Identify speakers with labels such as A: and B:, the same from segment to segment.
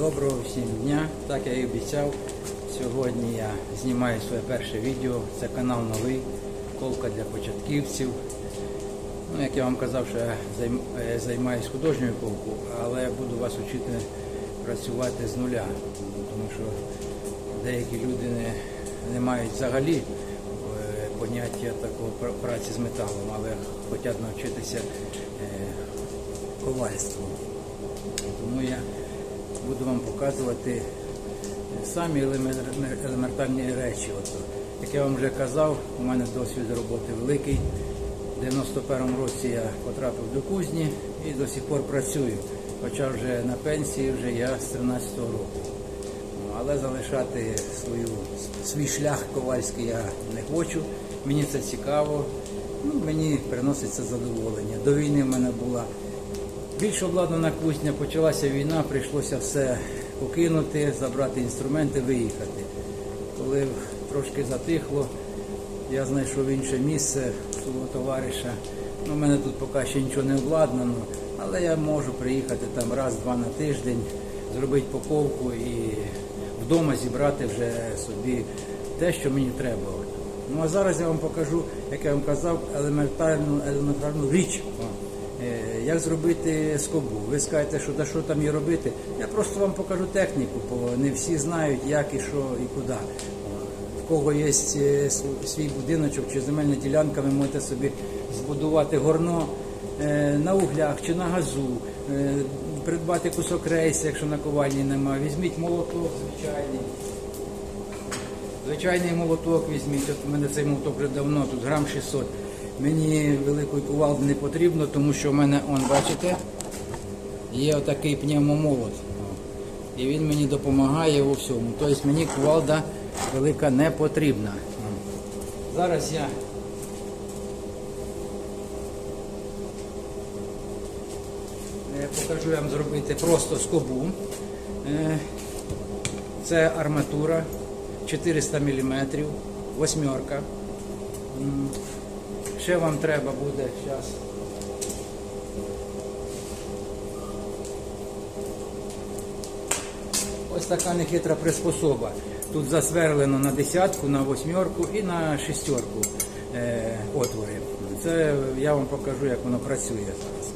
A: Доброго всім дня. Так я і обіцяв. Сьогодні я знімаю своє перше відео. Це канал новий, колка для початківців. Ну, як я вам казав, що я е, займаюсь художньою ковкою, але я буду вас вчити працювати з нуля. Тому що деякі люди не, не мають взагалі е, поняття такого праці з металом, але хочуть навчитися е, ковальству. Тому я буду вам показувати самі елемент- елементарні речі. От, як я вам вже казав, у мене досвід роботи великий. У 91-му році я потрапив до кузні і до сих пор працюю. Хоча вже на пенсії вже я з 13-го року. Але залишати свою, свій шлях ковальський я не хочу. Мені це цікаво, ну, мені приносить це задоволення. До війни в мене була більш обладнана кузня, почалася війна, прийшлося все покинути, забрати інструменти, виїхати. Коли трошки затихло, я знайшов інше місце свого товариша. Ну, У мене тут поки ще нічого не обладнано, але я можу приїхати там раз-два на тиждень, зробити поковку і вдома зібрати вже собі те, що мені треба. Ну а зараз я вам покажу, як я вам казав, елементарну, елементарну річ. Як зробити скобу? Ви скажете, що да що там є робити. Я просто вам покажу техніку, бо не всі знають, як і що і куди. В кого є е, свій будиночок чи земельна ділянка, ви можете собі збудувати горно е, на углях чи на газу, е, придбати кусок рейсу, якщо на ковальні немає. Візьміть молоток звичайний. Звичайний молоток візьміть. От у мене цей молоток вже давно, тут грам 600. Мені великої кувалди не потрібно, тому що в мене, он, бачите, є отакий пневмомолот. І він мені допомагає у всьому. Тобто мені кувалда велика не потрібна. Зараз я е, покажу вам зробити просто скобу. Е, Це арматура 400 мм, восьмерка. Ще вам треба буде зараз. Ось така нехитра приспособа. Тут засверлено на десятку, на восьмерку і на шістерку е, отвори. Це я вам покажу, як воно працює зараз.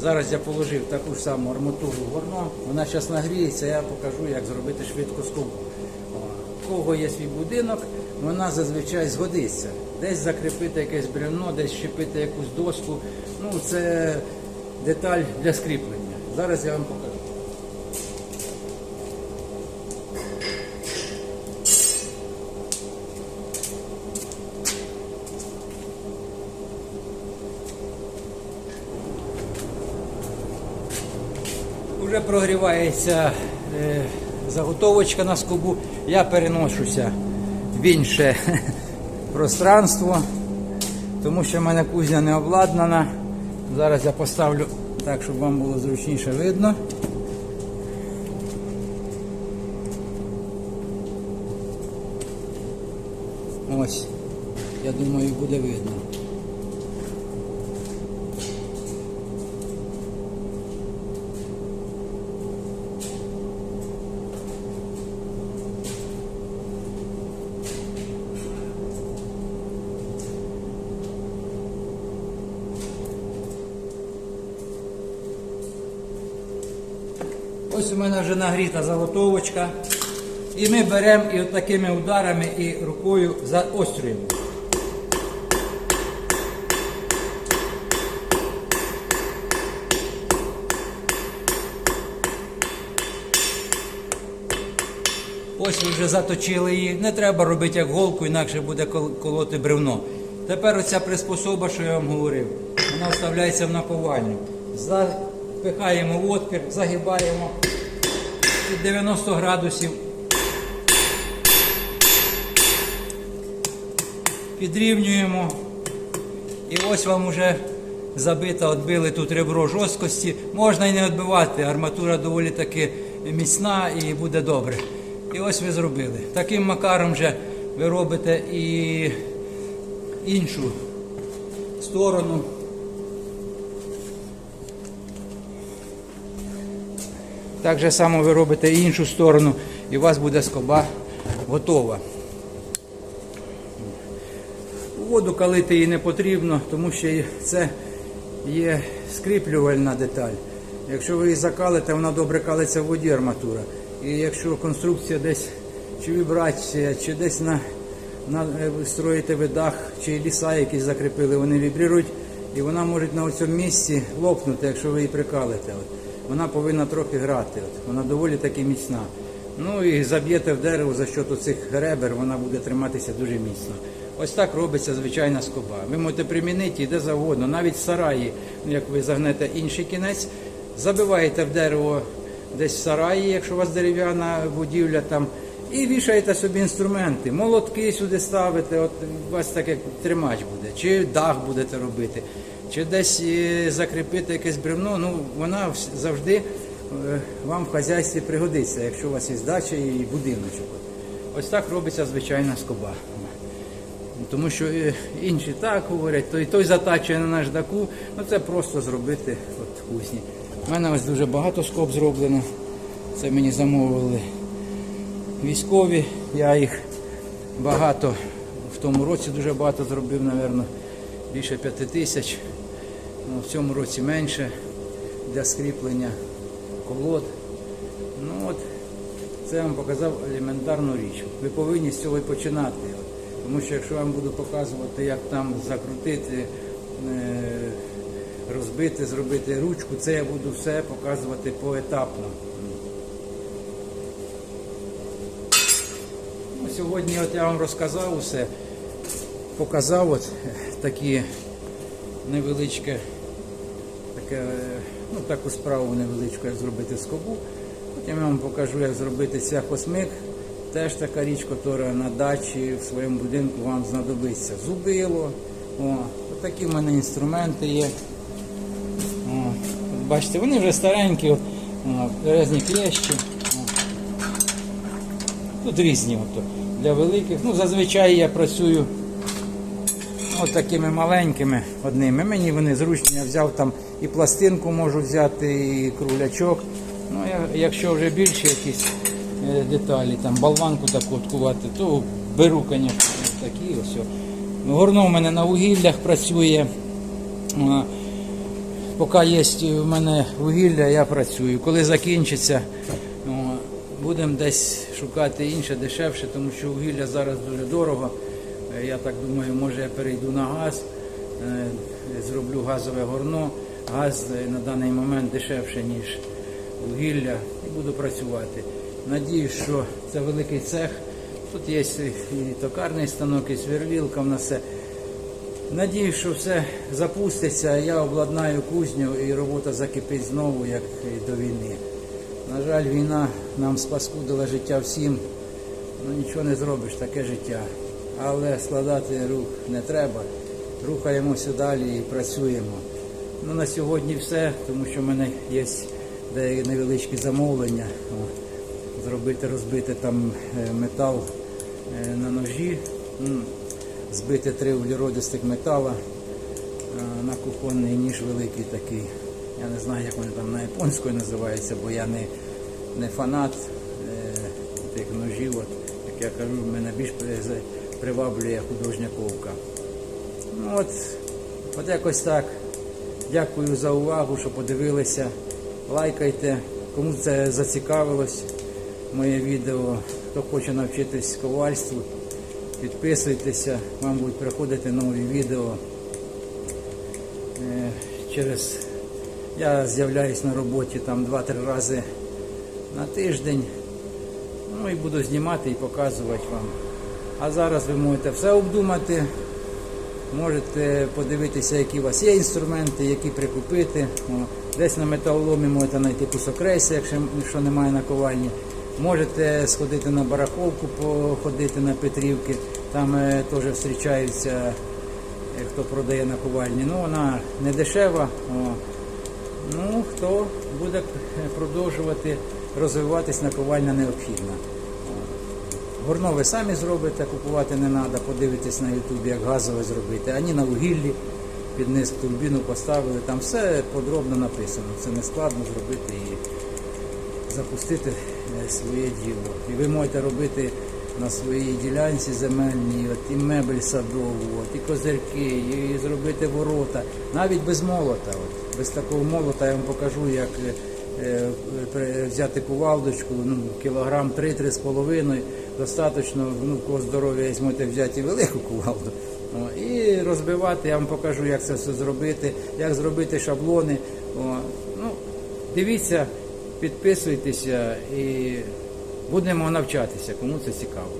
A: Зараз я положив таку ж саму арматуру горно, вона зараз нагріється, я покажу, як зробити швидко скобу. У кого є свій будинок, вона зазвичай згодиться. Десь закріпити якесь бревно, десь щепити якусь доску. Ну, це деталь для скріплення. Зараз я вам покажу. Уже прогрівається е, заготовочка на скобу. Я переношуся в інше пространство, тому що в мене кузня не обладнана. Зараз я поставлю так, щоб вам було зручніше видно. Ось, я думаю, буде видно. Ось у мене вже нагріта заготовочка. І ми беремо і от такими ударами і рукою заострюємо. Ось ви вже заточили її. Не треба робити як голку, інакше буде колоти бревно. Тепер оця приспособа, що я вам говорив, вона вставляється в наковальню. Запихаємо в отвір, загибаємо під 90 градусів. Підрівнюємо. І ось вам вже забита, відбили тут ребро жорсткості. Можна і не відбивати, арматура доволі таки міцна і буде добре. І ось ви зробили. Таким макаром вже ви робите і іншу сторону. Так же само ви робите і іншу сторону, і у вас буде скоба готова. Воду калити її не потрібно, тому що це є скріплювальна деталь. Якщо ви її закалите, вона добре калиться в воді арматура. І якщо конструкція десь чи вібрація, чи десь на, на е, строїте ви дах, чи ліса якісь закріпили, вони вібрирують, і вона може на цьому місці лопнути, якщо ви її прикалите. Вона повинна трохи грати. От. Вона доволі таки міцна. Ну і заб'єте в дерево за що цих ребер, вона буде триматися дуже міцно. Ось так робиться звичайна скоба. Ви можете примінити її де завгодно, навіть в сараї, ну, як ви загнете інший кінець, забиваєте в дерево десь в сараї, якщо у вас дерев'яна будівля там, і вішаєте собі інструменти, молотки сюди ставите, от у вас так як тримач буде, чи дах будете робити, чи десь е, закріпити якесь бревно, ну вона завжди е, вам в хазяйстві пригодиться, якщо у вас є дача і будиночок. Ось так робиться звичайна скоба. Тому що е, інші так говорять, той, той затачує на наждаку, ну це просто зробити от кузні. У мене ось дуже багато скоб зроблено. Це мені замовили військові. Я їх багато в тому році дуже багато зробив, напевно, більше п'яти тисяч. Ну, в цьому році менше для скріплення колод. Ну от це я вам показав елементарну річ. Ви повинні з цього і починати. Тому що якщо я вам буду показувати, як там закрутити, е, розбити, зробити ручку, це я буду все показувати поетапно. Ну, Сьогодні от я вам розказав усе, показав от такі невеличке, таке, ну, таку справу невеличку, як зробити скобу. Потім я вам покажу, як зробити цвяхосмик. Теж така річ, яка на дачі в своєму будинку вам знадобиться. Зубило. О, такі в мене інструменти є. О, от бачите, вони вже старенькі, різні клещі. Тут різні ото, для великих. Ну, зазвичай я працюю от такими маленькими одними. Мені вони зручні, я взяв там і пластинку можу взяти, і круглячок. Ну, я, якщо вже більше якісь е, деталі, там болванку таку откувати, то беру, звісно, такі ось. Горно в мене на вугіллях працює. Поки є в мене вугілля, я працюю. Коли закінчиться, будемо десь шукати інше, дешевше, тому що вугілля зараз дуже дорого. Е, Я так думаю, може я перейду на газ, е, зроблю газове горно. Газ е, на даний момент дешевше, ніж вугілля, і буду працювати. Надіюсь, що це великий цех. Тут є і токарний станок, і сверлілка в нас все. Надіюсь, що все запуститься, я обладнаю кузню і робота закипить знову, як до війни. На жаль, війна нам спаскудила життя всім. Ну нічого не зробиш, таке життя. Але складати рух не треба. Рухаємося далі і працюємо. Ну, на сьогодні все, тому що в мене є деякі невеличкі замовлення. Зробити, розбити там е, метал е, на ножі, збити три углеродистих метала е, на кухонний ніж великий такий. Я не знаю, як вони там на японською називаються, бо я не, не фанат тих ножів. От, як я кажу, мене більш приваблює художня ковка. Ну от, от якось так. Дякую за увагу, що подивилися. Лайкайте, кому це зацікавилось, моє відео, хто хоче навчитись ковальству, підписуйтеся, вам будуть приходити нові відео. Е, Через я з'являюсь на роботі там 2-3 рази на тиждень. Ну і буду знімати і показувати вам. А зараз ви можете все обдумати. Можете подивитися, які у вас є інструменти, які прикупити. Десь на металоломі можете знайти кусок рейса, якщо, немає наковальні. Можете сходити на барахолку, походити на Петрівки. Там е, теж зустрічаються, е, хто продає наковальні. Ну, вона не дешева. Ну, хто буде продовжувати розвиватись, наковальня необхідна. Горно ви самі зробите, купувати не треба, подивитись на ютубі, як газове зробити. Ані на вугіллі під низ турбіну поставили, там все подробно написано. Це не складно зробити і запустити е, своє діло. І ви можете робити на своїй ділянці земельній, от і мебель садову, от, і козирки, і зробити ворота, навіть без молота. От. Без такого молота я вам покажу, як е, взяти кувалдочку, ну, кілограм 3-3,5, достатньо, ну, кого здоров'я можете взяти велику кувалду. О, і розбивати, я вам покажу, як це все зробити, як зробити шаблони. О, ну, дивіться, підписуйтеся і будемо навчатися, кому це цікаво.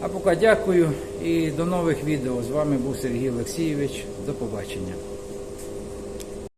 A: А поки дякую і до нових відео. З вами був Сергій Олексійович. До побачення.